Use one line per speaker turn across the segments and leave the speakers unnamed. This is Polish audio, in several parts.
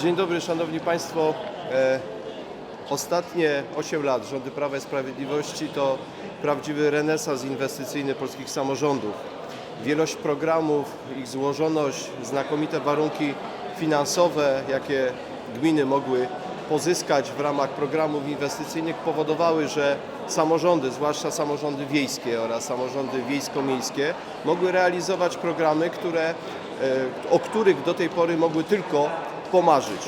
Dzień dobry, Szanowni Państwo. E, ostatnie 8 lat rządy Prawa i Sprawiedliwości to prawdziwy renesans inwestycyjny polskich samorządów. Wielość programów, ich złożoność, znakomite warunki finansowe, jakie gminy mogły pozyskać w ramach programów inwestycyjnych powodowały, że samorządy, zwłaszcza samorządy wiejskie oraz samorządy wiejsko-miejskie mogły realizować programy, które, e, o których do tej pory mogły tylko pomarzyć.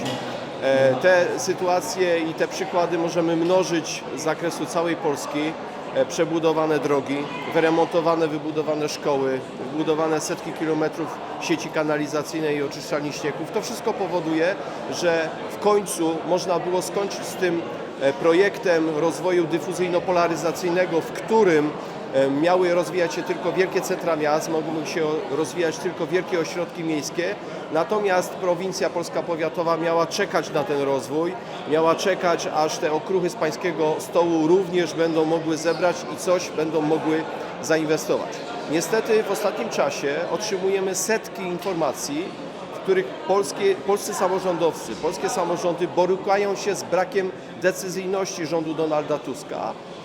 E, Te sytuacje i te przykłady możemy mnożyć z zakresu całej Polski. E, Przebudowane drogi, wyremontowane, wybudowane szkoły, wybudowane setki kilometrów sieci kanalizacyjnej i oczyszczalni ścieków. To wszystko powoduje, że w końcu można było skończyć z tym e, projektem rozwoju dyfuzyjno-polaryzacyjnego, w którym miały rozwijać się tylko wielkie centra miast, mogły się rozwijać tylko wielkie ośrodki miejskie, natomiast prowincja polska powiatowa miała czekać na ten rozwój, miała czekać, aż te okruchy z pańskiego stołu również będą mogły zebrać i coś będą mogły zainwestować. Niestety w ostatnim czasie otrzymujemy setki informacji, w których polskie, polscy samorządowcy, polskie samorządy borykają się z brakiem decyzyjności rządu Donalda Tuska, E,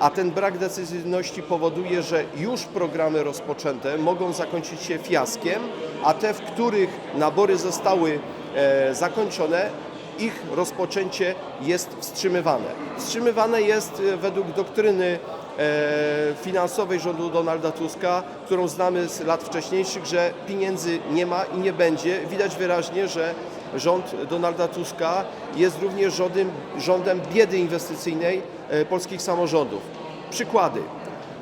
a ten brak decyzyjności powoduje, że już programy rozpoczęte mogą zakończyć się fiaskiem, a te, w których nabory zostały e, zakończone, ich rozpoczęcie jest wstrzymywane. Wstrzymywane jest e, według doktryny e, finansowej rządu Donalda Tuska, którą znamy z lat wcześniejszych, że pieniędzy nie ma i nie będzie. Widać wyraźnie, że rząd Donalda Tuska jest również rządem, rządem biedy inwestycyjnej e, polskich samorządów. Przykłady.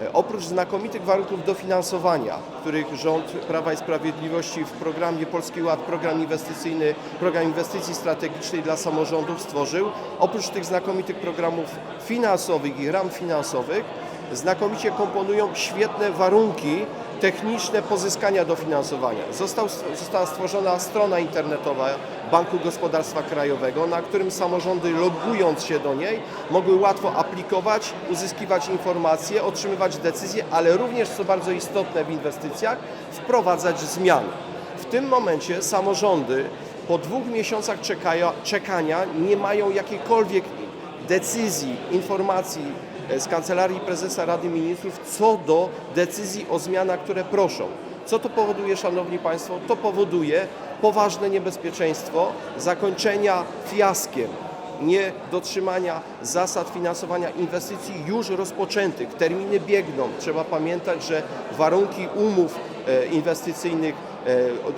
E, Oprócz znakomitych warunków dofinansowania, których rząd Prawa i Sprawiedliwości w programie Polski Ład, program inwestycyjny, program inwestycji strategicznej dla samorządów stworzył, oprócz tych znakomitych programów finansowych i ram finansowych, znakomicie komponują świetne warunki techniczne pozyskania dofinansowania. Został, została stworzona strona internetowa Banku Gospodarstwa Krajowego, na którym samorządy logując się do niej mogły łatwo aplikować, uzyskiwać informacje, otrzymywać decyzje, ale również, co bardzo istotne w inwestycjach, wprowadzać zmiany. W tym momencie samorządy po dwóch miesiącach czekania nie mają jakiejkolwiek decyzji, informacji z Kancelarii Prezesa Rady Ministrów co do decyzji o zmianach, które proszą. Co to powoduje, Szanowni Państwo? To powoduje poważne niebezpieczeństwo zakończenia fiaskiem, nie dotrzymania zasad finansowania inwestycji już rozpoczętych. Terminy biegną. Trzeba pamiętać, że warunki umów e, inwestycyjnych e,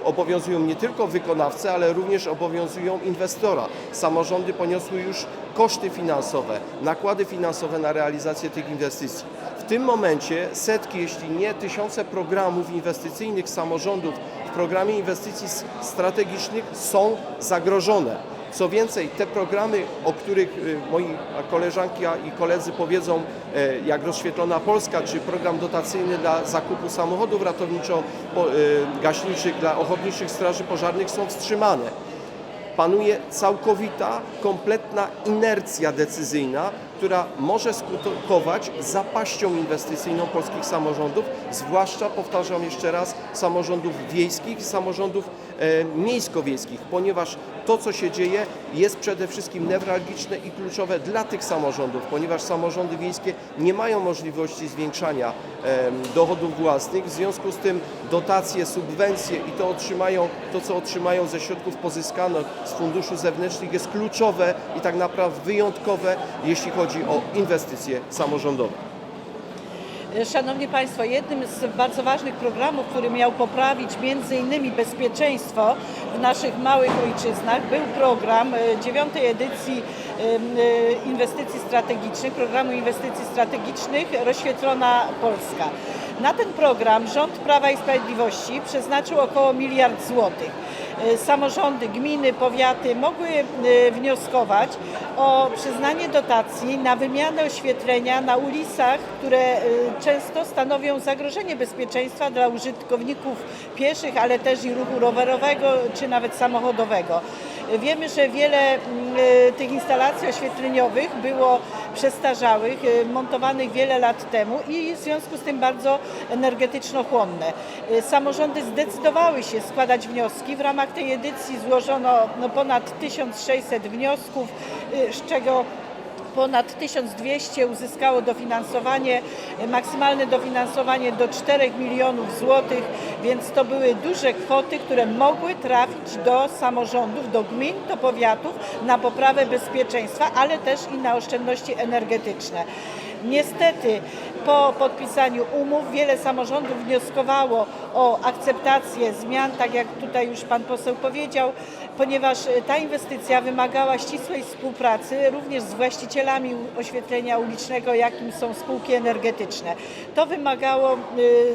obowiązują nie tylko wykonawcę, ale również obowiązują inwestora. Samorządy poniosły już koszty finansowe, nakłady finansowe na realizację tych inwestycji. W tym momencie setki, jeśli nie tysiące programów inwestycyjnych samorządów w programie inwestycji strategicznych są zagrożone. Co więcej, te programy, o których y, moi koleżanki i koledzy powiedzą, e, jak rozświetlona Polska, czy program dotacyjny dla zakupu samochodów ratowniczo-gaśniczych dla ochotniczych straży pożarnych są wstrzymane. Panuje całkowita, kompletna inercja decyzyjna, która może skutkować zapaścią inwestycyjną polskich samorządów, zwłaszcza, powtarzam jeszcze raz, samorządów wiejskich i samorządów e, miejsko-wiejskich, ponieważ to, co się dzieje, jest przede wszystkim newralgiczne i kluczowe dla tych samorządów, ponieważ samorządy wiejskie nie mają możliwości zwiększania e, dochodów własnych, w związku z tym dotacje, subwencje i to otrzymają, to co otrzymają ze środków pozyskanych z funduszu zewnętrznych jest kluczowe i tak naprawdę wyjątkowe, jeśli chodzi o inwestycje samorządowe.
Szanowni Państwo, jednym z bardzo ważnych programów, który miał poprawić między innymi bezpieczeństwo w naszych małych ojczyznach, był program e, dziewiątej edycji e, inwestycji strategicznych, programu inwestycji strategicznych Rozświetlona Polska. Na ten program rząd Prawa i Sprawiedliwości przeznaczył około miliard złotych. E, Samorządy, gminy, powiaty mogły e, wnioskować o przyznanie dotacji na wymianę oświetlenia na ulicach, które e, często stanowią zagrożenie bezpieczeństwa dla użytkowników pieszych, ale też i ruchu rowerowego czy nawet samochodowego. Wiemy, że wiele mm, tych instalacji oświetleniowych było przestarzałych, e, montowanych wiele lat temu i w związku z tym bardzo energetycznochłonne. E, Samorządy zdecydowały się składać wnioski. W ramach tej edycji złożono no, ponad 1600 wniosków, e, z czego ponad 1200 uzyskało dofinansowanie, e, maksymalne dofinansowanie do 4 milionów złotych, więc to były duże kwoty, które mogły trafić do samorządów, do gmin, do powiatów na poprawę bezpieczeństwa, ale też i na oszczędności energetyczne. Niestety po podpisaniu umów wiele samorządów wnioskowało o akceptację zmian, tak jak tutaj już Pan poseł powiedział, ponieważ e, ta inwestycja wymagała ścisłej współpracy również z właścicielami oświetlenia ulicznego, jakim są spółki energetyczne. To wymagało e,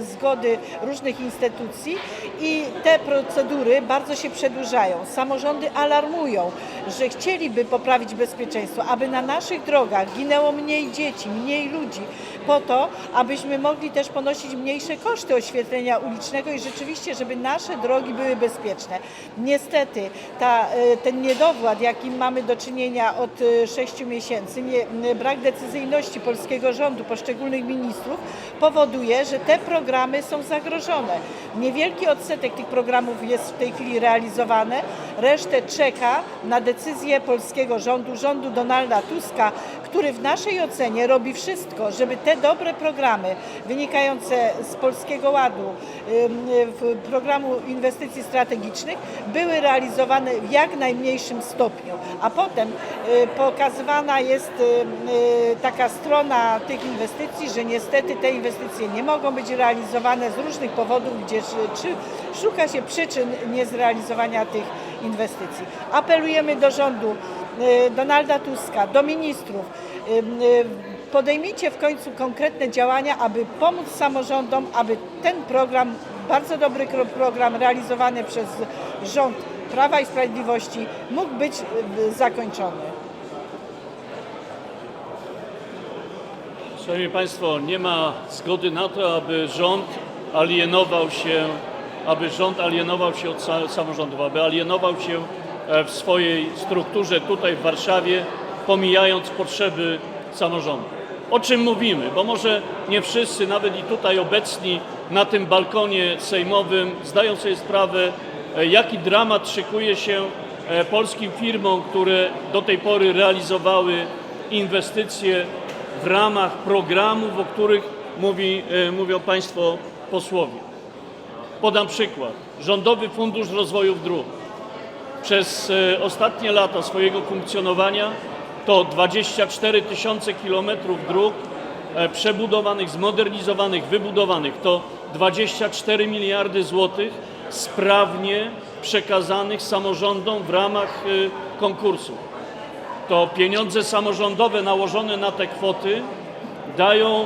zgody różnych instytucji i te procedury bardzo się przedłużają. Samorządy alarmują, że chcieliby poprawić bezpieczeństwo, aby na naszych drogach ginęło mniej dzieci, mniej ludzi, po to, abyśmy mogli też ponosić mniejsze koszty oświetlenia ulicznego i rzeczywiście, żeby nasze drogi były bezpieczne. Niestety ta, e, ten niedowład, jakim mamy do czynienia od 6 miesięcy, nie, m, brak decyzyjności polskiego rządu, poszczególnych ministrów powoduje, że te programy są zagrożone. Niewielki odsetek tych programów jest w tej chwili realizowany, resztę czeka na decyzję polskiego rządu, rządu Donalda Tuska, który w naszej ocenie robi wszystko, żeby te dobre programy wynikające z Polskiego Ładu, programu inwestycji strategicznych były realizowane w jak najmniejszym stopniu. A potem y, pokazywana jest y, y, taka strona tych inwestycji, że niestety te inwestycje nie mogą być realizowane z różnych powodów, gdzie szuka się przyczyn niezrealizowania tych inwestycji. Apelujemy do rządu y, Donalda Tuska, do ministrów, y, y, podejmijcie w końcu konkretne działania, aby pomóc samorządom, aby ten program, bardzo dobry program realizowany przez rząd Prawa i Sprawiedliwości mógł być zakończony.
Szanowni Państwo, nie ma zgody na to, aby rząd alienował się, aby rząd alienował się od sa- samorządów, aby alienował się e, w swojej strukturze tutaj w Warszawie, pomijając potrzeby samorządu. O czym mówimy? Bo może nie wszyscy, nawet i tutaj obecni na tym balkonie sejmowym, zdają sobie sprawę, e, jaki dramat szykuje się e, polskim firmom, które do tej pory realizowały inwestycje w ramach programów, o których mówi, mówią Państwo posłowie. Podam przykład. Rządowy Fundusz Rozwoju Dróg. Przez e, ostatnie lata swojego funkcjonowania to 24 tysiące kilometrów dróg e, przebudowanych, zmodernizowanych, wybudowanych. To 24 miliardy złotych sprawnie przekazanych samorządom w ramach e, konkursu to pieniądze samorządowe nałożone na te kwoty dają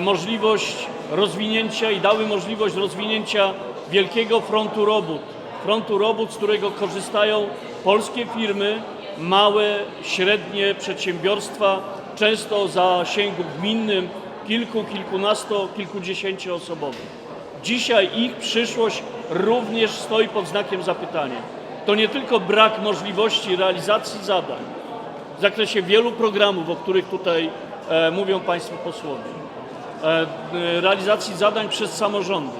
możliwość rozwinięcia i dały możliwość rozwinięcia wielkiego frontu robót. Frontu robót, z którego korzystają polskie firmy, małe, średnie przedsiębiorstwa, często o zasięgu gminnym, kilku, kilkunasto, kilkudziesięcioosobowym. Dzisiaj ich przyszłość również stoi pod znakiem zapytania. To nie tylko brak możliwości realizacji zadań, w zakresie wielu programów, o których tutaj e, mówią Państwo posłowie, realizacji zadań przez samorządy,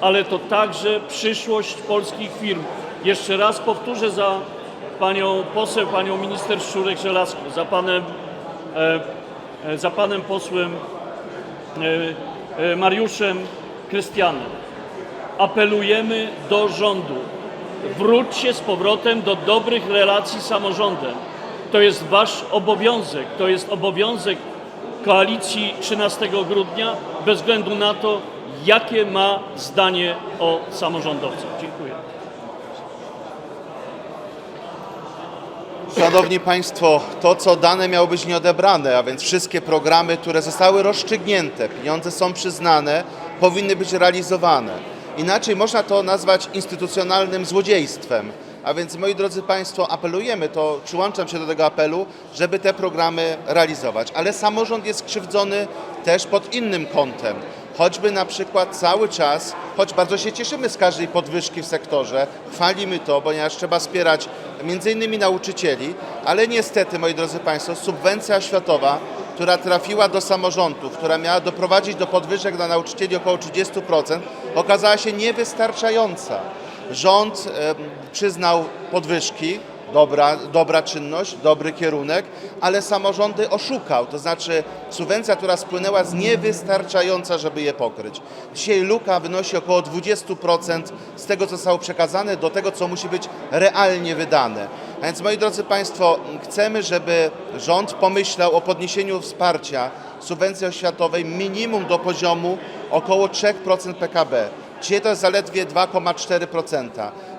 ale to także przyszłość polskich firm. Jeszcze raz powtórzę za panią poseł, panią minister Szczurek-Żelazko, za panem, e, e, za panem posłem e, e, Mariuszem Krystianem. Apelujemy do rządu. Wróćcie z powrotem do dobrych relacji z samorządem. To jest wasz obowiązek. To jest obowiązek koalicji 13 grudnia, bez względu na to, jakie ma zdanie o samorządowcach. Dziękuję.
Szanowni Państwo, to co dane miało być nieodebrane, a więc wszystkie programy, które zostały rozstrzygnięte, pieniądze są przyznane, powinny być realizowane. Inaczej można to nazwać instytucjonalnym złodziejstwem. A więc, moi drodzy Państwo, apelujemy, to przyłączam się do tego apelu, żeby te programy realizować. Ale samorząd jest krzywdzony też pod innym kątem, choćby na przykład cały czas, choć bardzo się cieszymy z każdej podwyżki w sektorze, chwalimy to, ponieważ trzeba wspierać między innymi nauczycieli, ale niestety, moi drodzy Państwo, subwencja oświatowa, która trafiła do samorządów, która miała doprowadzić do podwyżek dla nauczycieli około 30%, okazała się niewystarczająca. Rząd przyznał podwyżki, dobra, dobra czynność, dobry kierunek, ale samorządy oszukał. To znaczy subwencja, która spłynęła, jest niewystarczająca, żeby je pokryć. Dzisiaj luka wynosi około 20% z tego, co zostało przekazane, do tego, co musi być realnie wydane. A więc, moi drodzy Państwo, chcemy, żeby rząd pomyślał o podniesieniu wsparcia subwencji oświatowej minimum do poziomu około 3% PKB. Dzisiaj to jest zaledwie 2,4%.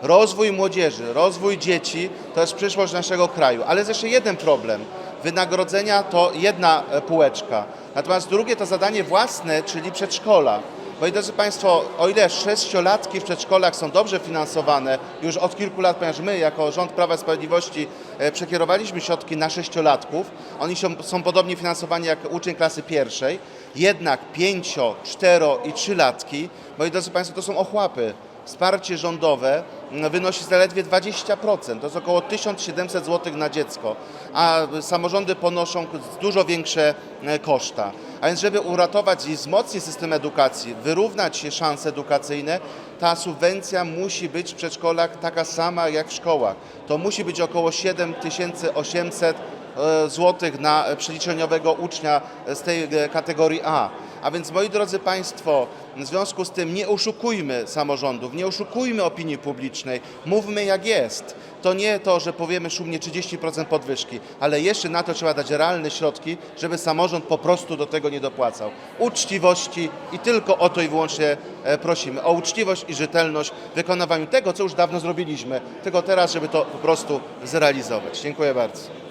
Rozwój młodzieży, rozwój dzieci to jest przyszłość naszego kraju. Ale jest jeszcze jeden problem. Wynagrodzenia to jedna e, półeczka. Natomiast drugie to zadanie własne, czyli przedszkola. Moi drodzy Państwo, o ile sześciolatki w przedszkolach są dobrze finansowane już od kilku lat, ponieważ my jako rząd Prawa i Sprawiedliwości e, przekierowaliśmy środki na sześciolatków, oni są, są podobnie finansowani jak uczeń klasy pierwszej, jednak pięcio, cztero i trzylatki, moi drodzy Państwo, to są ochłapy. Wsparcie rządowe mm, wynosi zaledwie 20%, to jest około 1700 zł na dziecko, a samorządy ponoszą dużo większe e, koszta. A więc, żeby uratować i wzmocnić system edukacji, wyrównać szanse edukacyjne, ta subwencja musi być w przedszkolach taka sama jak w szkołach. To musi być około 7800 e, złotych na przeliczeniowego ucznia z tej e, kategorii A. A więc moi drodzy Państwo, w związku z tym nie oszukujmy samorządów, nie oszukujmy opinii publicznej, mówmy jak jest. To nie to, że powiemy szumnie 30% podwyżki, ale jeszcze na to trzeba dać realne środki, żeby samorząd po prostu do tego nie dopłacał. Uczciwości i tylko o to i wyłącznie e, prosimy. O uczciwość i rzetelność w wykonywaniu tego, co już dawno zrobiliśmy, tylko teraz, żeby to po prostu zrealizować. Dziękuję bardzo.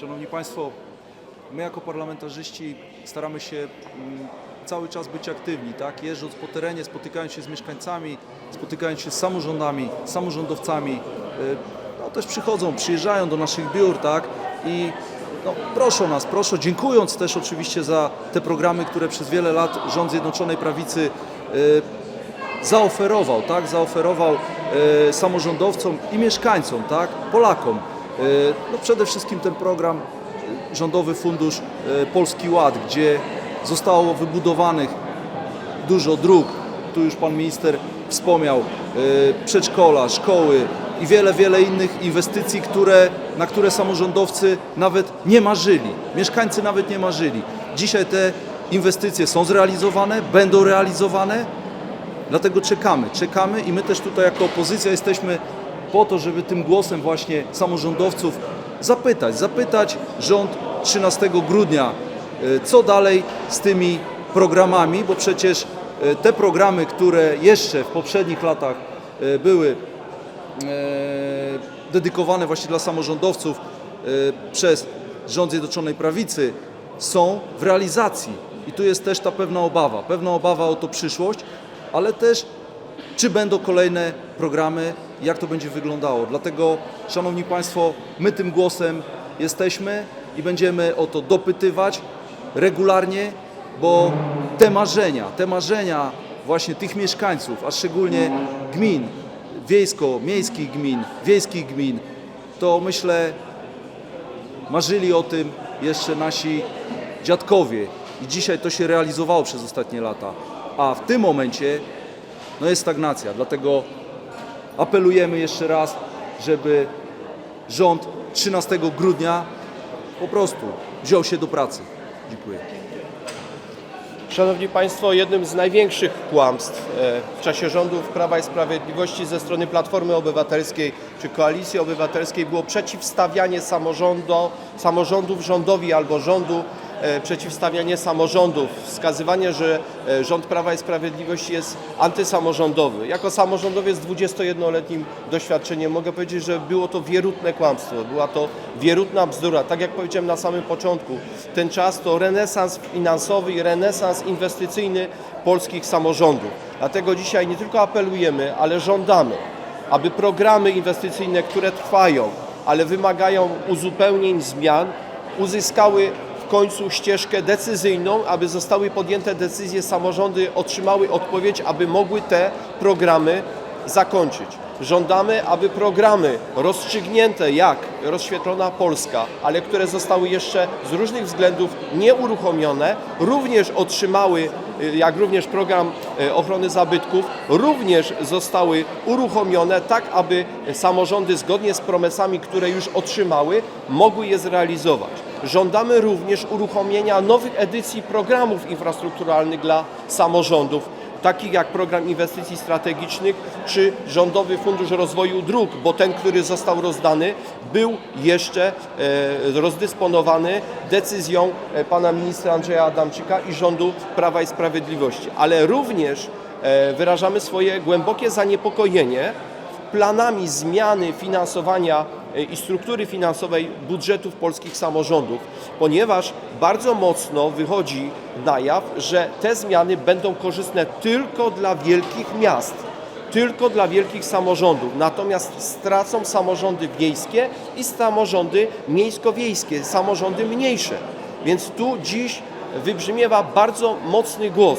Szanowni Państwo, my jako parlamentarzyści staramy się mm, cały czas być aktywni, tak? Jeżdżąc po terenie, spotykając się z mieszkańcami, spotykając się z samorządami, samorządowcami. y, No, też przychodzą, przyjeżdżają do naszych biur, tak? I no, proszą nas, proszą, dziękując też oczywiście za te programy, które przez wiele lat rząd Zjednoczonej Prawicy y, zaoferował, tak? Zaoferował e, samorządowcom i mieszkańcom, tak? Polakom. E, no przede wszystkim ten program e, Rządowy Fundusz e, Polski Ład, gdzie zostało wybudowanych dużo dróg. Tu już pan minister wspomniał przedszkola, szkoły i wiele, wiele innych inwestycji, które, na które samorządowcy nawet nie marzyli. Mieszkańcy nawet nie marzyli. Dzisiaj te inwestycje są zrealizowane, będą realizowane. Dlatego czekamy, czekamy i my też tutaj jako opozycja jesteśmy po to, żeby tym głosem właśnie samorządowców zapytać, zapytać rząd 13 grudnia, e, co dalej z tymi programami, bo przecież e, te programy, które jeszcze w poprzednich latach e, były dedykowane właśnie dla samorządowców przez rząd Zjednoczonej Prawicy są w realizacji. I tu jest też ta pewna obawa, pewna obawa o to przyszłość, ale też czy będą kolejne programy, jak to będzie wyglądało. Dlatego, Szanowni Państwo, my tym głosem jesteśmy i będziemy o to dopytywać regularnie, bo te marzenia, te marzenia właśnie tych mieszkańców, a szczególnie gmin, wiejsko-miejskich gmin, wiejskich gmin, to myślę marzyli o tym jeszcze nasi dziadkowie i dzisiaj to się realizowało przez ostatnie lata. A w tym momencie no jest stagnacja, dlatego apelujemy jeszcze raz, żeby rząd 13 grudnia po prostu wziął się do pracy. Dziękuję.
Szanowni Państwo, jednym z największych kłamstw e, w czasie rządów Prawa i Sprawiedliwości ze strony Platformy Obywatelskiej czy Koalicji Obywatelskiej było przeciwstawianie samorządu, samorządów rządowi albo rządu przeciwstawianie samorządów, wskazywanie, że e, rząd Prawa i Sprawiedliwości jest antysamorządowy. Jako samorządowiec z 21-letnim doświadczeniem mogę powiedzieć, że było to wierutne kłamstwo, była to wierutna bzdura. Tak jak powiedziałem na samym początku, ten czas to renesans finansowy i renesans inwestycyjny polskich samorządów. Dlatego dzisiaj nie tylko apelujemy, ale żądamy, aby programy inwestycyjne, które trwają, ale wymagają uzupełnień, zmian, uzyskały końcu ścieżkę decyzyjną, aby zostały podjęte decyzje, samorządy otrzymały odpowiedź, aby mogły te programy zakończyć. Żądamy, aby programy rozstrzygnięte jak rozświetlona Polska, ale które zostały jeszcze z różnych względów nieuruchomione, również otrzymały, y, jak również program y, ochrony zabytków, również zostały uruchomione tak, aby samorządy zgodnie z promesami, które już otrzymały, mogły je zrealizować. Żądamy również uruchomienia nowych edycji programów infrastrukturalnych dla samorządów takich jak Program Inwestycji Strategicznych czy Rządowy Fundusz Rozwoju Dróg, bo ten, który został rozdany, był jeszcze e, rozdysponowany decyzją e, pana ministra Andrzeja Adamczyka i rządu Prawa i Sprawiedliwości. Ale również e, wyrażamy swoje głębokie zaniepokojenie planami zmiany finansowania i struktury finansowej budżetów polskich samorządów, ponieważ bardzo mocno wychodzi na jaw, że te zmiany będą korzystne tylko dla wielkich miast, tylko dla wielkich samorządów, natomiast stracą samorządy wiejskie i samorządy miejsko-wiejskie, samorządy mniejsze. Więc tu dziś wybrzmiewa bardzo mocny głos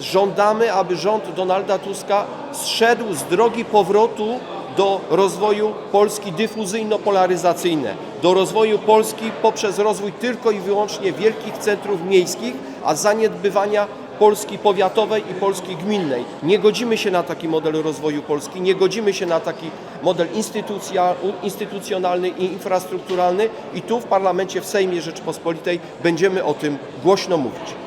żądamy, aby rząd Donalda Tuska zszedł z drogi powrotu do rozwoju Polski dyfuzyjno-polaryzacyjnej, do rozwoju Polski poprzez rozwój tylko i wyłącznie wielkich centrów miejskich, a zaniedbywania Polski powiatowej i Polski gminnej. Nie godzimy się na taki model rozwoju Polski, nie godzimy się na taki model instytucjonalny i infrastrukturalny i tu w parlamencie, w Sejmie Rzeczypospolitej będziemy o tym głośno mówić.